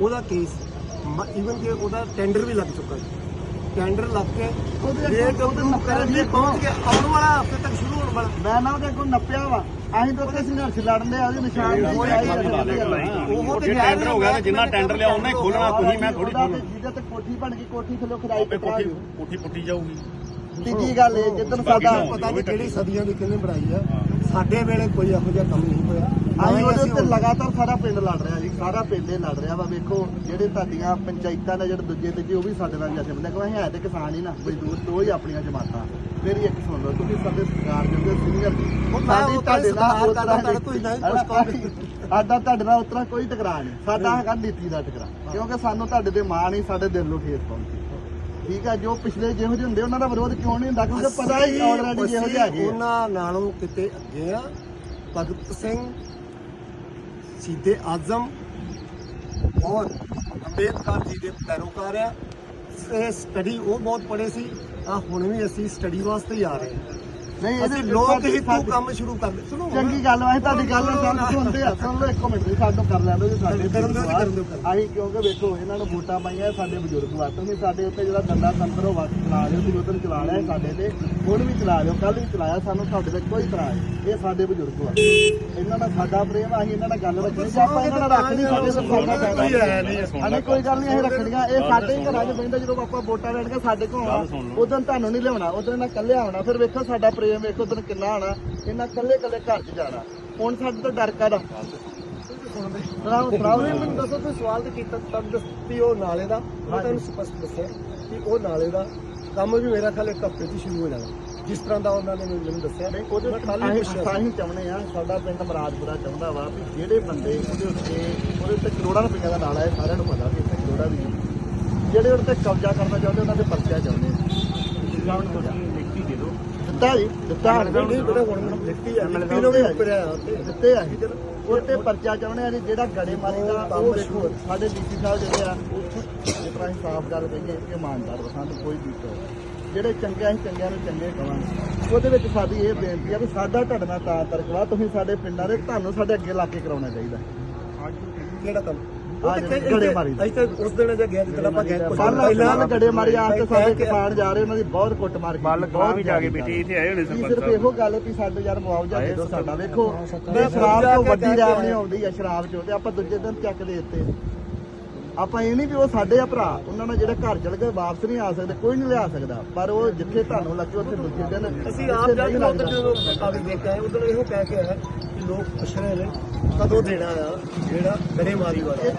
ਉਹਦਾ case even ਕਿ ਉਹਦਾ ਟੈਂਡਰ ਵੀ ਲੱਗ ਚੁੱਕਾ ਹੈ ਟੈਂਡਰ ਲੱਗ ਕੇ ਅੱਗੇ ਉਹਦੇ ਉਹਦੇ ਕਰਨ ਦੀ ਪਹੁੰਚ ਗਿਆ। ਆਉਣ ਵਾਲਾ ਹਫ਼ਤੇ ਤੱਕ ਸ਼ੁਰੂ ਹੋਣ ਵਾਲਾ। ਮੈਂ ਨਾ ਉਹਦੇ ਕੋਲ ਨੱਪਿਆ ਵਾ। ਅਸੀਂ ਤਾਂ ਉੱਥੇ ਸੰਘਰਸ਼ ਲੜਨ ਦੇ ਆ ਉਹਦੇ ਨਿਸ਼ਾਨ ਨਹੀਂ ਉਹ ਤੇ ਟੈਂਡਰ ਹੋ ਗਿਆ ਤੇ ਜਿੰਨਾ ਟੈਂਡਰ ਲਿਆ ਉਹਨੇ ਖੋਲਣਾ ਤੁਸੀਂ ਮੈਂ ਥੋੜੀ ਜਿਹਦੇ ਤੇ ਕੋਠੀ ਬਣ ਗਈ ਕੋਠੀ ਥੱਲੇ ਖਰਾਈ ਕੋਠੀ ਕੋਠੀ ਪੁੱਟੀ ਜਾਊਗੀ। ਤੀਜੀ ਗੱਲ ਇਹ ਬਾਕੀ ਸਾਡਾ ਪਤਾ ਨਹੀਂ ਕਿਹੜੀ ਸਦੀਆਂ ਦੀ ਕਿਹਨੇ ਬਣਾਈ ਆ। ਸਾਡੇ ਵੇਲੇ ਕੋਈ ਇਹੋ ਜਿਹਾ ਕੰਮ ਨਹੀਂ ਹੋਇਆ। ਅਸੀਂ ਉਹਦੇ ਉੱਤੇ ਲਗਾਤਾਰ ਸਾਰਾ ਪਿੰਡ ਲੜ ਰਿਹਾ ਜੀ ਸਾਰਾ ਪਿੰਡ ਹੀ ਲੜ ਰਿਹਾ ਵਾ ਵੇਖੋ ਜਿਹੜੇ ਤੁਹਾਡੀਆਂ ਪੰਚਾਇਤਾਂ ਨੇ ਜਿਹੜੇ ਦੂਜੇ ਤੀਜੇ ਉਹ ਵੀ ਸਾਡੇ ਨਾਲ ਜਥੇ ਬੰਦੇ ਕੋਈ ਹੈ ਤੇ ਕਿਸਾਨ ਹੀ ਨਾ ਮਜ਼ਦੂਰ ਦੋ ਹੀ ਆਪਣੀਆਂ ਜਮਾਤਾਂ। ਮੇਰੀ ਇੱਕ ਸੁਣ ਲਓ ਤੁਸੀਂ ਸਾਡੇ ਸਰਕਾਰ ਦੇ ਉੱਤੇ ਸੀਨੀਅਰ ਮੈਂ ਸਾਡੀ ਤੁਹਾਡੇ ਨਾਲ ਤੋਂ। ਸਾਡਾ ਤੁਹਾਡੇ ਨਾਲ ਉਤਰਾ ਕੋਈ ਟਕਰਾਅ ਨਹੀਂ ਸਾਡਾ ਹੈਗਾ ਨੀਤੀ ਦਾ ਟਕਰਾਅ ਕਿਉਂਕਿ ਸਾਨੂੰ ਤੁਹਾਡੇ ਤੇ ਮਾਣ ਨਹੀਂ ਸਾਡੇ ਦਿਲ ਨੂੰ ਠੇਸ ਪਹੁੰਚੀ। ਠੀਕ ਆ ਜੋ ਪਿਛਲੇ ਜਿਹੋ ਜਿਹੇ ਹੁੰਦੇ ਉਹਨਾਂ ਦਾ ਵਿਰੋਧ ਕਿਉਂ ਨਹੀਂ ਹੁੰਦਾ? ਕਿਉਂਕਿ ਪਤਾ ਹੀ ਆਲਰੇਡੀ ਜਿਹੋ ਜਿਹੇ ਹੈਗੇ। ਉਹਨਾਂ ਨਾਲੋਂ ਕਿਤੇ ਅੱਗੇ ਆ। ਭਗਤ ਸਿੰਘ ਸਿੱਧੇ ਆਜ਼ਮ ਔਰ ਅੰਬੇਦਕਰ ਜੀ ਦੇ ਪੈਰੋਕਾਰ ਆ ਇਹ ਸਟੱਡੀ ਉਹ ਬਹੁਤ ਪੜ੍ਹੇ ਸੀ। ਆ ਹੁਣ ਵੀ ਅਸੀਂ ਸਟੱਡੀ ਵਾਸਤੇ ਹੀ ਆ ਰਹੇ ਹਾਂ। ਨਹੀਂ ਅਸੀਂ ਇਹਦੇ ਲੋਕ ਸਾਡੀ- ਹੀ ਤੋਂ ਕੰਮ ਸ਼ੁਰੂ ਕਰ ਦੇ ਸੁਣੋ ਚੰਗੀ ਗੱਲ ਵਾ ਤੁਹਾਡੀ ਗੱਲ ਆ। ਸੁਣ ਲਓ ਇੱਕ ਮਿੰਟ ਜੀ ਸਾਨੂੰ ਕਰ ਲੈਣ ਦਿਓ ਸਾਡੇ ਕਰਨ ਦਿਓ ਦਿਓ, ਕਿਉਂਕਿ ਵੇਖੋ ਇਹਨਾਂ ਨੂੰ ਵੋਟਾਂ ਪਾਈਆਂ ਸਾਡੇ ਬਜ਼ੁਰਗ ਵਾਸਤੇ ਨਹੀਂ ਸਾਡੇ ਉੱਤੇ ਜਿਹੜਾ ਉਹ ਵਕਤ ਚਲਾ ਲਿਓ ਤੁਸੀਂ ਉਦੋਂ ਚਲਾ ਲਿਆ ਸਾਡੇ ਤੇ ਹੁਣ ਵੀ ਚਲਾ ਲਿਓ ਕੱਲ ਵੀ ਚਲਾਇਆ ਸਾਨੂੰ ਤੁਹਾਡੇ ਤੇ ਕੋਈ ਇਤਰਾਜ਼ ਇਹ ਸਾਡੇ ਬਜ਼ੁਰਗ ਵਾ ਇਹਨਾਂ ਨਾਲ ਸਾਡਾ ਪ੍ਰੇਮ ਆ, ਅਸੀਂ ਇਹਨਾਂ ਨਾਲ ਗੱਲ ਰੱਖਣੀ ਜੇ ਆਪਾਂ ਇਹਨਾਂ ਨਾਲ ਰੱਖ ਨਹੀਂ ਸਕਦੇ ਤਾਂ ਸਾਡਾ ਫਾਇਦਾ ਕੋਈ ਨਹੀਂ, ਗੱਲ ਨਹੀਂ ਅਸੀਂ ਰੱਖਣੀਆਂ ਇਹ ਸਾਡੇ ਹੀ ਘਰਾਂ 'ਚ ਬਹਿੰਦਾ ਜਦੋਂ ਆਪਾਂ ਵੋਟਾਂ ਲੈਣਗੇ ਸਾਡੇ ਕੋਲ ਆਉਣਾ। ਉਦੋਂ ਤੁਹਾਨੂੰ ਨਹੀਂ ਲਿਆਉਣਾ ਉਦੋਂ ਇਹਨਾਂ ਇਕੱਲੇ ਆਉਣਾ ਫਿਰ ਵੇਖੋ ਸਾਡਾ ਪ੍ਰੇਮ ਵੇਖੋ ਉਦੋਂ ਕਿੰਨਾ ਆਉਣਾ ਇਹਨਾਂ ਇਕੱਲੇ ਇਕੱਲੇ ਘਰ 'ਚ ਜਾਣਾ। ਹੁਣ ਸਾਡੇ ਤੋਂ ਡਰ ਕਾਦਾ ਸੁਣਾਓ ਸੁਣਾਓ। ਉਹਨੇ ਮੈਨੂੰ ਦੱਸੋ ਤੁਸੀਂ ਸਵਾਲ ਤੇ ਕੀਤਾ ਤਦ ਦੱਸੀ ਉਹ ਨਾਲੇ ਦਾ ਮੈਂ ਤੁਹਾਨੂੰ ਸਪਸ਼ਟ ਦੱਸਿਆ ਕਿ ਉਹ ਨਾਲੇ ਦਾ ਕੰਮ ਵੀ ਮੇਰਾ ਖਿਆਲ ਇੱਕ ਹਫ਼ਤੇ 'ਚ ਹੀ ਸ਼ੁਰੂ ਹੋ ਜਾਣਾ। ਜਿਸ ਤਰ੍ਹਾਂ ਦਾ ਉਹਨਾਂ ਨੇ ਮੈਨੂੰ ਦੱਸਿਆ। ਨਹੀਂ ਉਹਦੇ ਮੈਂ ਕੱਲ੍ਹ ਹੀ ਅਸੀਂ ਪੁੱਛਿਆ ਸੀ। ਅਸੀਂ ਚਾਹੁੰਦੇ ਆ ਸਾਡਾ ਪਿੰਡ ਮਰਾਦਪੁਰਾ ਚਾਹੁੰਦਾ ਵਾ ਵੀ ਜਿਹੜੇ ਬੰਦੇ ਉਹਦੇ ਉੱਤੇ ਉਹਦੇ ਉੱਤੇ ਕਰੋੜਾਂ ਰੁਪਈਆ ਦਾ ਨਾਲਾ ਹੈ ਸਾਰਿਆਂ ਨੂੰ ਪਤਾ ਕਿ ਇੱਥੇ ਕਰੋੜਾਂ ਦੀ ਹੈ। ਜਿਹੜੇ ਉਹਦੇ ਤੇ ਕਬਜ਼ਾ ਕਰਨਾ ਚਾਹੁੰਦੇ ਉਹਨਾਂ ਦੇ ਪਰਚਾ ਚਾਹੁੰਦੇ ਆ। ਲਿਖਤੀ ਦੇ ਦਿਓ। ਦਿੱਤਾ ਜੀ ਦਿੱਤਾ ਨਹੀਂ ਬੜਾ ਹੁਣ ਮੈਨੂੰ ਲਿਖਤੀ ਆ ਨੂੰ ਵੀ ਉੱਪਰ ਆ ਉੱਤੇ ਦਿੱਤੇ ਆ ਜੀ। ਉਹਤੇ ਪਰਚਾ ਚਾਹੁੰਦੇ ਆ ਜੀ ਜਿਹੜਾ ਗੜੇ ਮਾਰੀ ਦਾ ਉਹ ਵੇਖੋ ਸਾਡੇ ਡੀਸੀ ਸਾਹਿਬ ਜਿਹੜੇ ਆ ਉਹ ਜਿਸ ਤਰ੍ਹਾਂ ਅਸੀਂ ਸਾਫ਼ ਗੱਲ ਕਹੀਏ ਕਿ ਇਮਾਨਦਾਰ ਸਾਨੂੰ ਕੋਈ ਦਿੱਕਤ ਜਿਹੜੇ ਚੰਗੇ ਅਸੀਂ ਚੰਗਿਆਂ ਨੂੰ ਚੰਗੇ ਕਵਾਂਗੇ। ਉਹਦੇ ਵਿੱਚ ਸਾਡੀ ਇਹ ਬੇਨਤੀ ਆ ਵੀ ਸਾਡਾ ਤੁਹਾਡੇ ਨਾਲ ਤਾਂ ਤਰਕਵਾ ਤੁਸੀਂ ਸਾਡੇ ਪਿੰਡਾਂ ਦੇ ਤੁਹਾਨੂੰ ਸਾਡੇ ਅੱਗੇ ਲਾ ਕੇ ਕਰਾਉਣਾ ਚਾਹੀਦਾ। ਕਿਹੜਾ ਕੰਮ? ਗੜੇਮਾਰੀ ਦਾ। ਅਸੀਂ ਤਾਂ ਉਸ ਦਿਨ ਜੇ ਗਿਆ ਜਦੋਂ ਆਪਾਂ ਗਏ ਪਹਿਲਾਂ ਪਹਿਲਾਂ ਗੜੇ ਮਾਰੀ ਆ ਕੇ ਸਾਡੇ ਕੇ- ਕਿਸਾਨ ਜਾ ਰਹੇ ਉਹਨਾਂ ਦੀ ਬਹੁਤ ਕੁੱਟ ਮਾਰ ਕੀਤੀ ਬੱਲ ਬਹੁਤ ਵੀ ਜਾ ਕੇ ਬੇਟੀ ਇੱਥੇ ਆਏ ਹੋਣੇ ਕੀ ਸਰਪੰਚ ਸਿਰਫ ਇਹੋ ਗੱਲ ਵੀ ਸਾਡੇ ਯਾਰ ਮੁਆਵਜ਼ਾ ਦੇ ਦਿਓ ਸਾਡਾ ਵੇਖੋ ਮੈਂ ਸ਼ਰਾਬ ਤੋਂ ਕੇ ਵੱਡੀ ਕੇ ਰੈਵਨਿਊ ਆਇਆ। ਆਉਂਦੀ ਆ ਸ਼ਰਾਬ ਚੋਂ ਤੇ ਆਪਾਂ ਦੂਜੇ ਦਿਨ ਚੱਕ ਦੇ ਦਿੱਤੇ ਆਪਾਂ ਇਹ ਨਹੀਂ ਵੀ ਉਹ ਸਾਡੇ ਆ ਭਰਾ ਉਹਨਾਂ ਨਾਲ ਜਿਹੜੇ ਘਰ ਚਲ ਗਏ ਵਾਪਸ ਨਹੀਂ ਆ ਸਕਦੇ ਕੋਈ ਨਹੀਂ ਲਿਆ ਸਕਦਾ ਪਰ ਉਹ ਜਿੱਥੇ ਤੁਹਾਨੂੰ ਲੱਗੇ ਉੱਥੇ ਦੂਜੇ ਦਿਨ ਅਸੀਂ ਆਪ ਜਾ ਨਹੀਂ ਕੇ ਲੱਗਦਾ। ਉਧਰ ਜਦੋਂ ਕਾਗਜ਼ ਦੇ ਕੇ ਆਏ ਉਧਰ ਇਹੋ ਕਹਿ ਕੇ ਆਇਆ ਕਿ ਲੋਕ ਪੁੱਛ ਰਹੇ ਨੇ ਕਦੋਂ ਦੇਣਾ ਆ? ਜਿਹੜਾ ਗੜੇਮਾਰੀ ਵਾਲਾ।